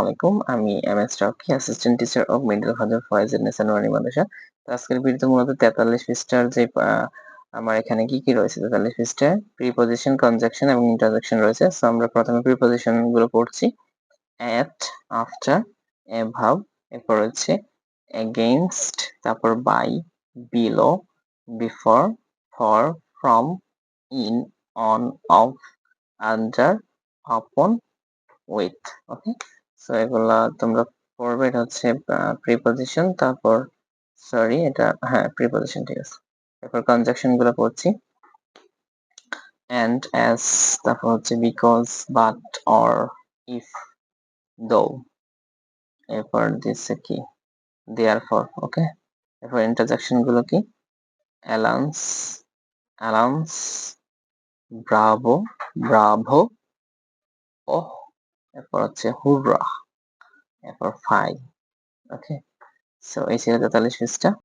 আলাইকুম। আমি M S Rocky assistant teacher of middle হাজার ফয়েজ নেসানুরানি মাদ্রাসা তো আজকের ভিডিওতে মূলত তেতাল্লিশ পৃষ্ঠার যে আমার এখানে কি কি রয়েছে? তেতাল্লিশ পৃষ্ঠায় প্রিপোজিশন কনজাকশন এবং ইন্টারজেকশন রয়েছে। সো আমরা প্রথমে প্রিপোজিশনগুলো পড়ছি। অ্যাট আফটার এভাব এরপর হচ্ছে এগেইনস্ট তারপর by below before for from in on off under upon with okay so এগুলা তোমরা পড়বে এটা হচ্ছে প্রিপোজিশন তারপর সরি এটা হ্যাঁ প্রিপোজিশন ঠিক আছে। তারপর কনজাকশনগুলো পড়ছি। and as, তারপর হচ্ছে বিকজ বাট অর ইফ দো এরপর দিচ্ছে কি? দেয়ার ফর ওকে এরপর ইন্টারজেকশনগুলো কি? Allowance allowance bravo bravo oh এরপর হচ্ছে হুররা এরপর ফাই ওকে সো এই ছিল তেতাল্লিশ পৃষ্ঠা